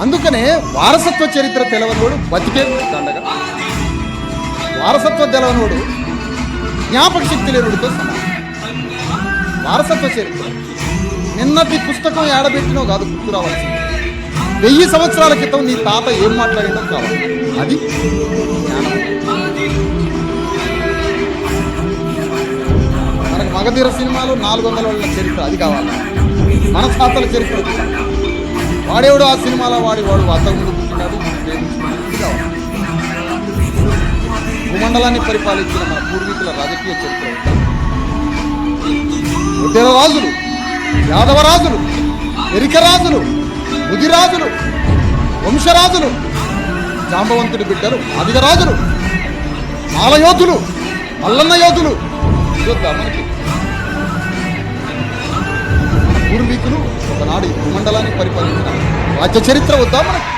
అందుకనే వారసత్వ చరిత్ర తెలవనోడు బతికే దండగా. వారసత్వ తెలవనోడు జ్ఞాపక శక్తి లేనుడితో సమానం. వారసత్వ చరిత్ర. నిన్నటి పుస్తకం ఏడబెట్టినో కాదు గుర్తు రావాల్సింది. వెయ్యి సంవత్సరాల క్రితం నీ తాత ఏం మాట్లాడిందో కావాలి. అది జ్ఞానం. మనకు మగధీర సినిమాలో నాలుగు వందల వాళ్ళ చరిత్ర అది కావాలి. మన తాతల చరిత్ర వాడేవాడు ఆ సినిమాలో వాడి వాడు అతను పుట్టినాడు భూమండలాన్ని పరిపాలించిన మన పూర్వీకుల రాజకీయ చరిత్ర. వద్దా? రాజులు యాదవ రాజులు ఎరిక ముదిరాజులు వంశరాజులు జాంబవంతుడి బిడ్డలు అధిక రాజులు మాలయోధులు మల్లన్న యోధులు చూద్దాం మనకి పూర్వీకులు ఒకనాడు ఈ భూమండలాన్ని పరిపాలించిన రాజ్య చరిత్ర వద్దా మనకు?